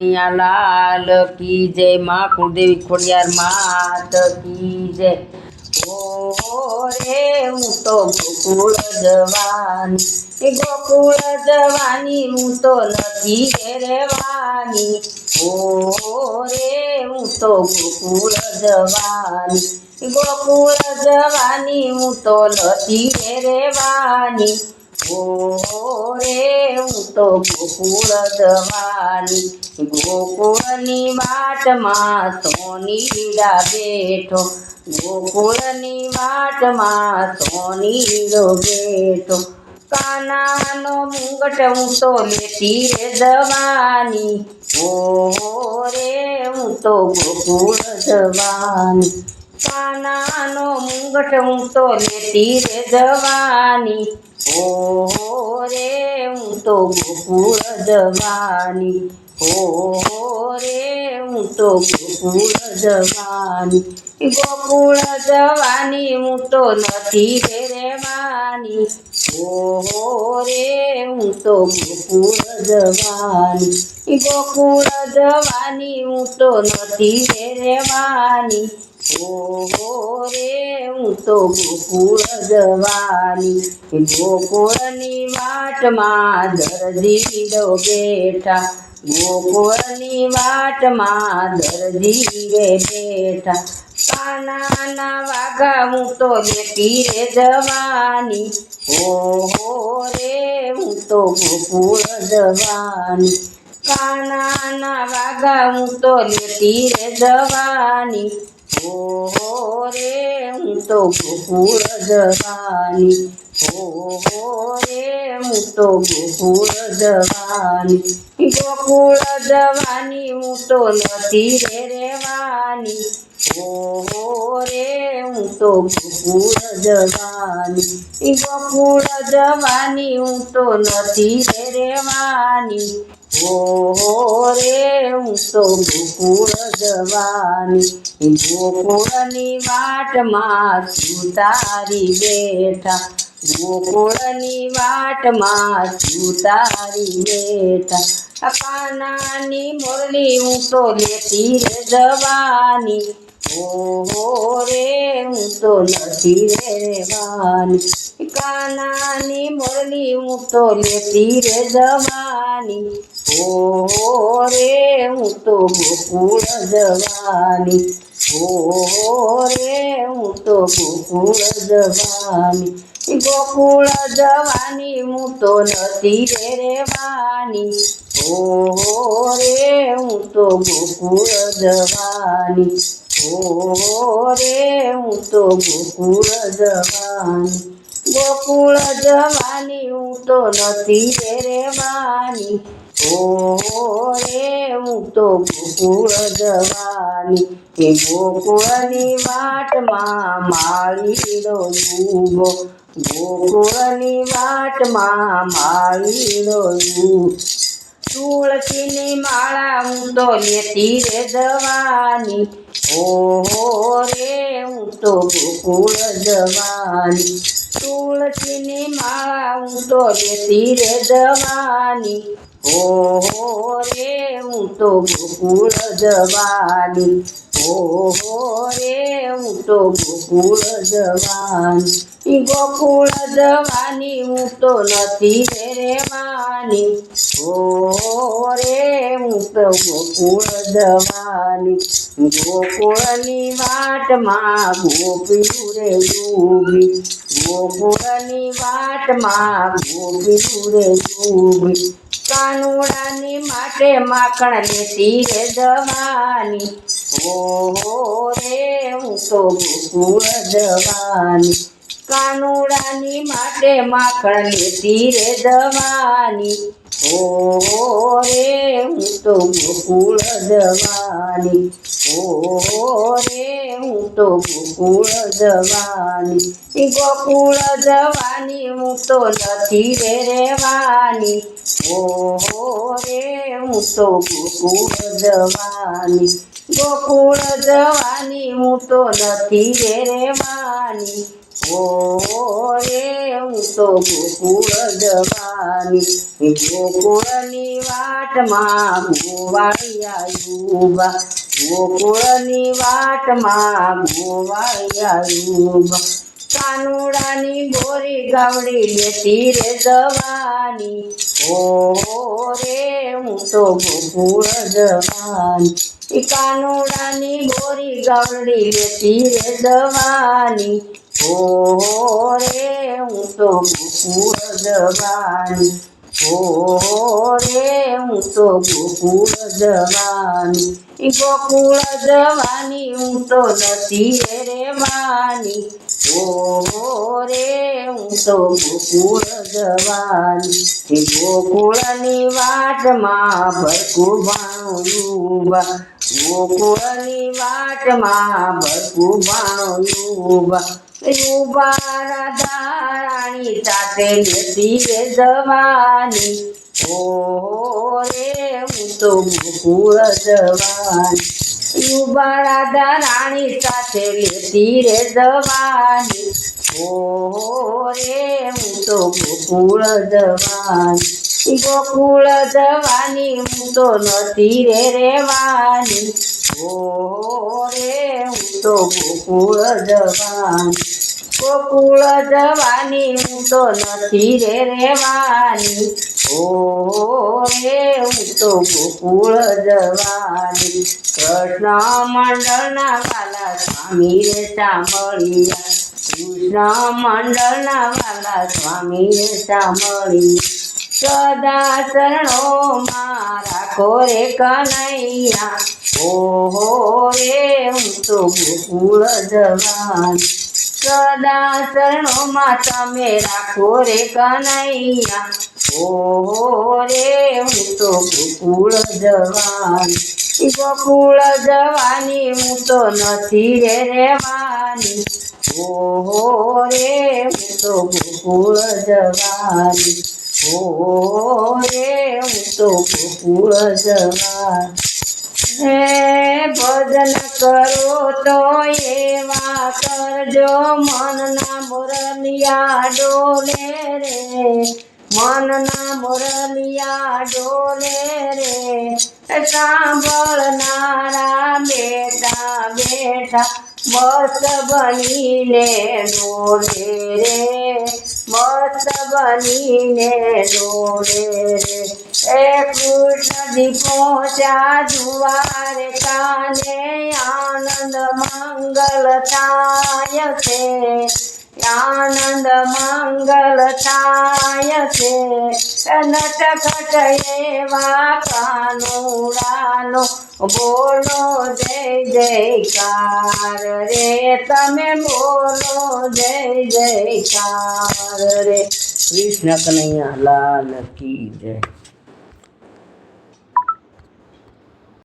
લાલ કી જય માં, કુળદેવી ખોડિયાર માત કી જય. ઓ રે, હું તો ગોકુળ જવાની ગોકુળ જવાની હું તો નથી રેવાની. ઓ રે, હું તો ગોકુળ જવાની ગોકુળ જવાની હું તો નથી રે રહેવાની ઓ રે હું તો ગોકુળ જવાની, ગોકુળની વાટમાં સોનીડા બેઠો, ગોકુળની વાટમાં સોનીડો બેઠો. કાનાનો મુંગટ હું તો લેતી રે જવાની ઓ હું તો ગોકુળ જવાની. કાનાનો મુંગટ હું તો લેતી રે જવાની. ઓ રે, હું તો ગોકુળ જવાની. ઓ રે, હું તો ગોકુળ જવાની. ગોકુળ જવાની હું તો નથી રે રેવાની. ઓ રે, હું તો ગોકુળ જવાની. ગોકુળ જવાની હું તો નથી રે રહેવાની ઓ રે તો ગોકુળ જવાની, ગોકુળની વાટમાં દરજીડો બેઠા ગોકુળની વાટમાં દરજી રે બેઠા. કાનાના વાઘા, હું તો લેતી રે જવાની, ઓહો રે, હું તો ગોકુળ જવાની. કાનાના વાઘા, હું તો લેતી રે જવાની ઓહો રે હું તો ગોકુળ જવાની ઓહો રે હું તો ગોકુળ જવાની ગોકુળ જવાની હું તો નથી રે રેવાની ઓહો રે હું તો ગોકુળ જવાની ગોકુળ જવાની હું તો નથી રે રહેવાની ઓહો રે હું તો ગોકુળ જવાની, ગોકુળની વાટમાં સુતારી બેઠા, ગોકુળની વાટમાં સુતારી બેઠા. પાનાની મુરલી હું તો લેતી રે જવાની ઓહો રે તો નથી રેવાની કાનાની મોરલી હું તો લેતી રે જવાની ઓ રે, હું તો ગોકુળ જવાની ઓ રે ગોકુળ જવાની ગોકુળ જવાની હું તો નથી રે રહેવાની ઓહો રે હું તો ગોકુળ જવાની ઓ રે હું તો ગોકુળ જવાની ગોકુળ જવાની હું તો નથી રે રહેવાની ઓહો રે હું તો ગોકુળ જવાની, કે ગોકુળની વાટમાં માળીડો ડૂબો, ગોકુળની વાટમાં માળીડો તુળસીની માળા હું તો લેતી રે જવાની ઓહો રે હું તો ગોકુળ જવાની. તુળસીની માળા હું તો લેતી રે જવાની ઓહો રે, હું તો ગોકુળ જવાની. ઓહો રે, હું તો ગોકુળ જવાની. ગોકુળ જવાની હું તો નથી રે માની ઓહો રે, હું તો ગોકુળ જવાની. ગોકુળની વાટમાં ગોપીયું રે ડૂબી. ગોકુળની વાટમાં ગોપીયું રે ડૂબી. કાનુડાની માટે માખણ લેતી રે દવાની. ઓહો રે હું તો ગોકુળ જવાની કાનુડાની માટે માખણ લેતી રે જવાની ઓહો રે હું તો ગોકુળ જવાની ઓ રે હું તો ગોકુળ જવાની ગોકુળ જવાની હું તો નથી રે રેવાની. ઓ રે હું તો ગોકુળ જવાની ગોકુળ જવાની હું તો નથી રે રહેવાની ઓ રે ગોકુળ જવાની, ગોકુળની વાટમાં ગોવાળિયાયુબા ગોકુળની વાટમાં ગોવાળિયાયુબા કાનુડાની બોરી ગાવડી લેતી રે જવાની ઓ રે હું તો ગોકુળ જવાની. કાનુડાની બોરી ગાવડી લેતી રે જવાની ઓ રે હું તો ગોકુળ જવાની ઓ રે હું તો ગોકુળ જવાની ગોકુળ જવાની હું તો નથી રે માની. ઓ રે હું તો ગોકુળ જવાની ગોકુળની વાટમાં ભરકું ભાણું ગોકુળની વાટમાં ભરકું ભાણું યુબા રાધા રાણી સાથે રે જવાની. ઓ રે, હું તો ગોકુળ જવાની. યુબા રાધા રાણી સાથે લેતી રે જવાની. ઓ રે, હું તો ગોકુળ જવાની. ગોકુળ જવાની, હું તો નથી રે રેવાની ઓ રે હું તો ગોકુળ જવાની ગોકુળ જવાની હું તો નથી રે રેવાની ઓ રે હું તો ગોકુળ જવાની, કૃષ્ણ મંડળના વાલા સ્વામી રે સાંભળ્યા. કૃષ્ણ મંડળના વાલા સ્વામી રે સાંભળી સદા ચરણોમાં મારા કોરે કનૈયા. ઓહો રે હું તો ગોકુળ જવાન. સદા ચરણોમાં તમે રાખો રે કનૈયા. ઓહો રે હું તો ગોકુળ જવાન. ગોકુળ જવાની હું તો નથી રે રેવાની ઓહો રે હું તો ગોકુળ જવાની. ઓ રે હું તો ગોકુળ જવાની. હે ભજન કરો તો એવા કરજો, મનના મુરલિયા ડોલે રે, મનના મુરલિયા ડોલે રે. સાંભળનારા બેટા બેટા, મસ્ત બનીને ડોલે રે, મસ્ત બનીને ડોલે રે. એ કૃષ્ણજી પહોંચ્યા જુવારકાને આનંદ મંગલ થાય છે. આનંદ મંગલ થાય છે. નટખટ એવા કાનુડાનો બોલો જય જયકાર રે. તમે બોલો જય જયકાર રે. કૃષ્ણ કનૈયા, લાલ કી જય.